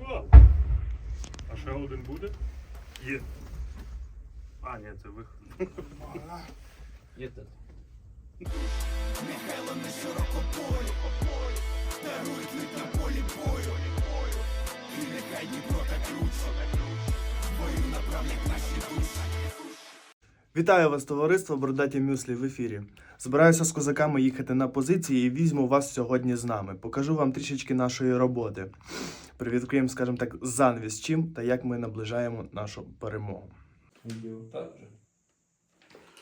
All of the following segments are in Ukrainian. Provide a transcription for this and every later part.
Уа! А ще один буде? Є. А, ні, це виход. Є тут. Вітаю вас, товариство Бородаті Мюслі в ефірі. Збираюся з козаками їхати на позиції і візьму вас сьогодні з нами. Покажу вам трішечки нашої роботи. Привідкриємо, скажімо так, занвіс чим та як ми наближаємо нашу перемогу. Так же.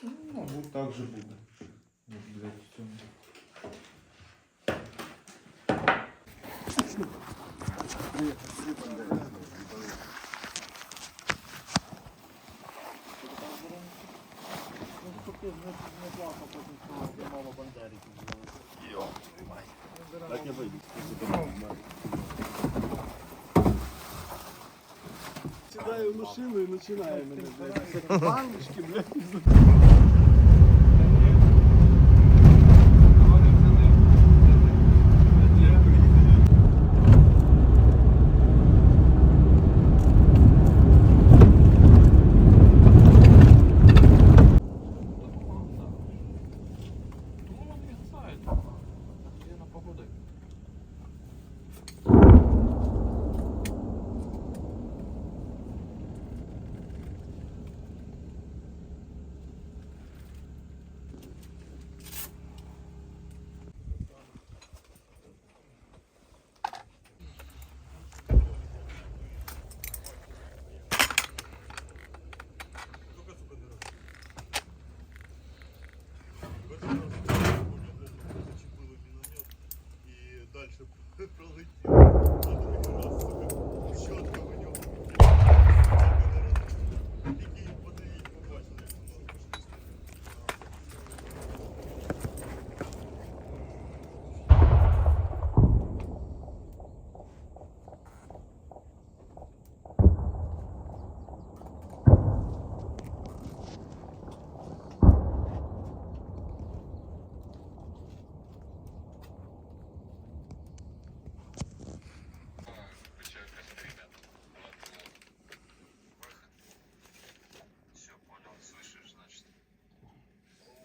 Ну, мабуть, так же буде. От, блядь, в цьому. Сідаю в машину і починаю мене, блядь. Баночки, блядь. І далі пролетів. На другий раз, сука, щотка в нього. Який подивіть, побачили, як воно пішло.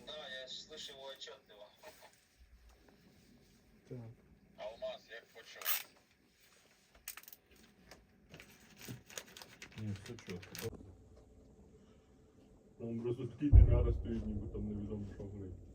Да, я слышу его отчетливо. Так. Алмаз, як почув. Ні. Там просто димяра стоїть, ніби там невідомо що горить.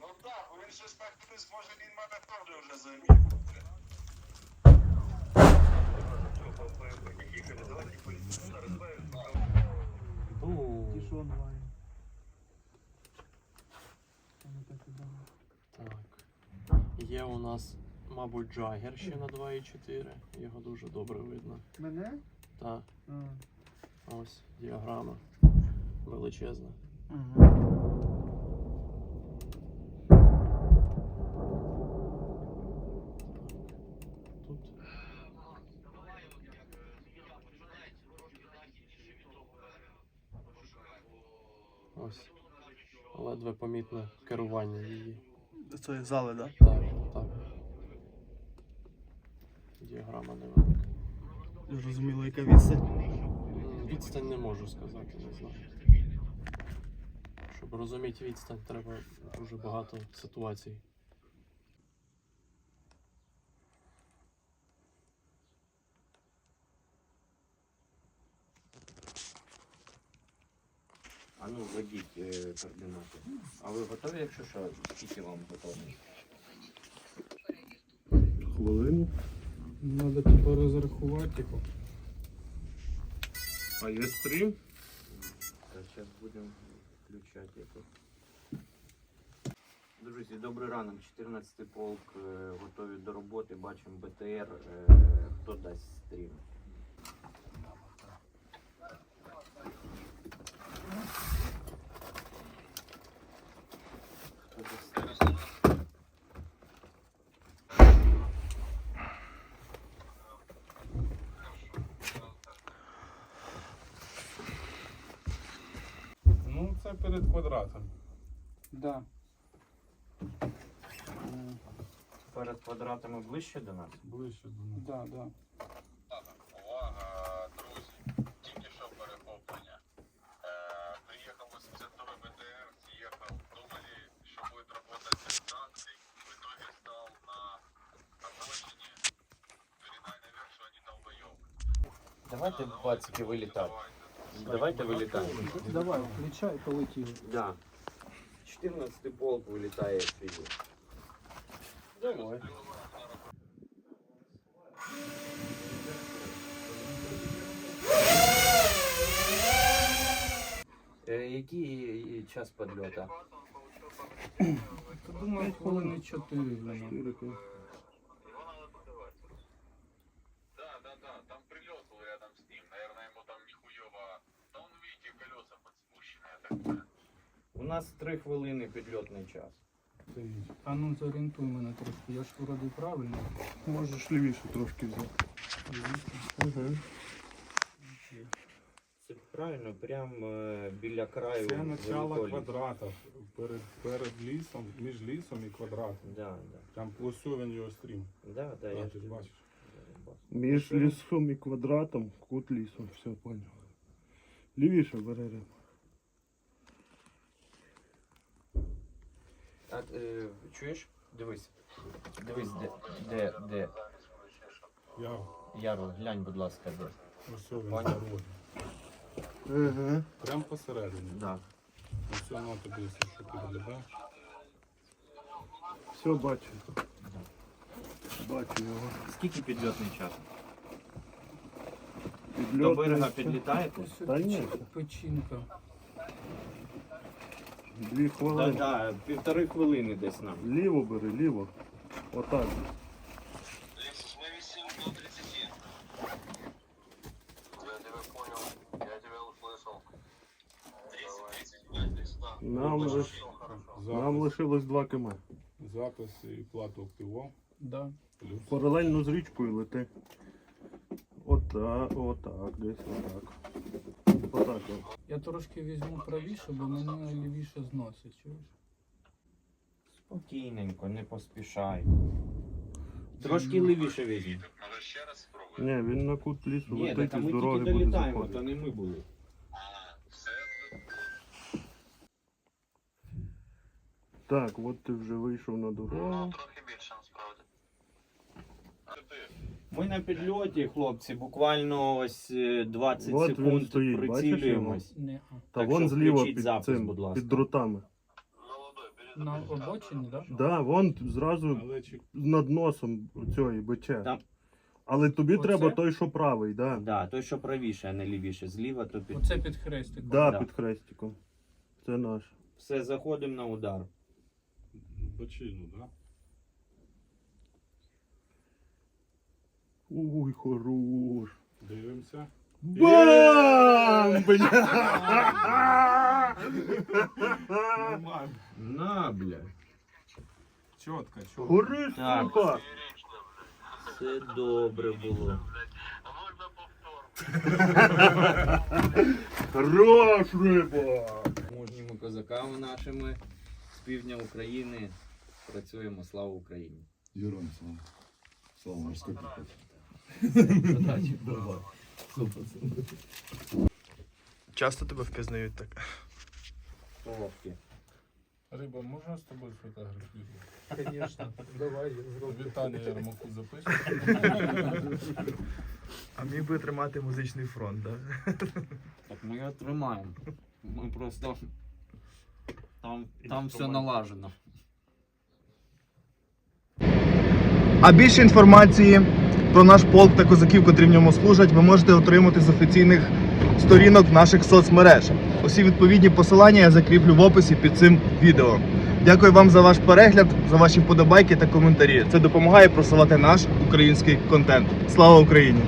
Ну да, бо він щось так хтось може він мене теж вже замітив. Ті що онлайн. Воно так і було. Так. Є у нас, мабуть, джагер ще на 2,4. Його дуже добре видно. Мене? Так, А. ось діаграма. Величезна. Тут ось ледве помітне керування її. Цієї зали, так? Так, так. Діаграма невелика. Зрозуміло, яка відстань. Відстань не можу сказати, не знаю. Щоб розуміти відстань, треба дуже багато ситуацій. А ну, введіть е, координати. А ви готові, якщо що, скільки вам готові? Хвилину. Надо типа розрахувати, його. А є стрім? Зараз будемо включати його. Друзі, добрий ранок. 14 полк е, готові до роботи. Бачимо БТР. Е, хто дасть стрім? Хто дасть стрім? Ну, це перед квадратом. Да. Перед квадратами ближче до нас. Ближче до нас. Да, да. Увага, друзі, тільки що перехоплення. Е, приїхав 82 БТР, з'їхав, думали, що буде працювати без санкцій, в итоге став на обочине, передай наверх, що вони долбойовы. Давайте, пацики, вилітати. Давайте вилітаємо. Давай, включай, полетіли. Да. 14 полк вилітає сьогодні. Давай. Який час підльота? Думаю, хвилини 4 воно. Да, да, да, там прилет был рядом с ним, наверное, ему там У нас 3 хвилини підльотний час. А ну зорієнтуй мене трошки, я ж вроді правильно. Можеш лівіше трошки взяти. Це правильно, прямо е, біля краю. Це начало великого квадрата. Перед, перед лісом, між лісом і квадратом. Да, да. Там ось він його стрім. Да, да, я Бачиш, ж бачиш. Між лісом і квадратом, кут лісом, все понял. Лівіше рибу. А, е, чуєш? Дивись. Дивись, де, де, де. Я Яро, глянь, будь ласка, де. ось він Понял. дорогий. Ага. Прям посередині. Да. Ось воно тобі, якщо що підглядає. Все бачу. Бачу його. Скільки підльотний час? До берега підлітаєте? Та ні. печінка. Дві Да, хвилини. да, півтори хвилини десь нам. Ліво бери, ліво. Отак. Лексус, мы висим до 30. Я тебя понял, я тебя услышал. 30, 35, то есть, да. Нам, лиш... хорошо. Нам Запис, лишилось 2 км. запис і плату активував. Да. Плюс. Паралельно з річкою лети. Отак, отак, десь отак. Отак. Я трошки візьму правіше, бо мене лівіше зносить, чуєш? Спокійненько, не поспішай. Трошки лівіше візьмі. Може ще раз спробуй? Ні, він на кут лісу Ні, летить так і з ми тільки дороги буде долітаємо, то заходити. не ми були. Так, от ти вже вийшов на дорогу. Ну, трохи більше, насправді. А ти? Ми на підльоті, хлопці, буквально ось е, 20 От він секунд стоїть, прицілюємось. Та Так вон що зліва включіть під запис, цим, будь ласка. під дротами. На обочині, да? Да, вон зразу Але чи над носом цієї биче. Там- Але тобі Оце? треба той, що правий, да. Да, той, що правіше, а не лівіше. Зліва, то під... Оце під хрестиком. Да, Да. під хрестиком. Це наш. Все, заходимо на удар. бочину, да? Уй, хорош. Дивимося. Бам! Бля! На, бля. Чітко, чітко. Гори, Так. сука! Все добре було. А можна повтор? Хорош, риба! Мужніми козаками нашими з півдня України працюємо. Слава Україні! Героям слава. Слава морской пехоте. Часто тебе впізнають так. Соловки. Риба, можна з тобою сфотографувати? Звісно. Давай, я зроблю. Вітання Ярмаку запишемо. А міг би тримати музичний фронт, да? Так ми його тримаємо. Ми просто там, там все налажено. А більше інформації про наш полк та козаків, котрі в ньому служать, ви можете отримати з офіційних сторінок наших соцмереж. Усі відповідні посилання я закріплю в описі під цим відео. Дякую вам за ваш перегляд, за ваші вподобайки та коментарі. Це допомагає просувати наш український контент. Слава Україні!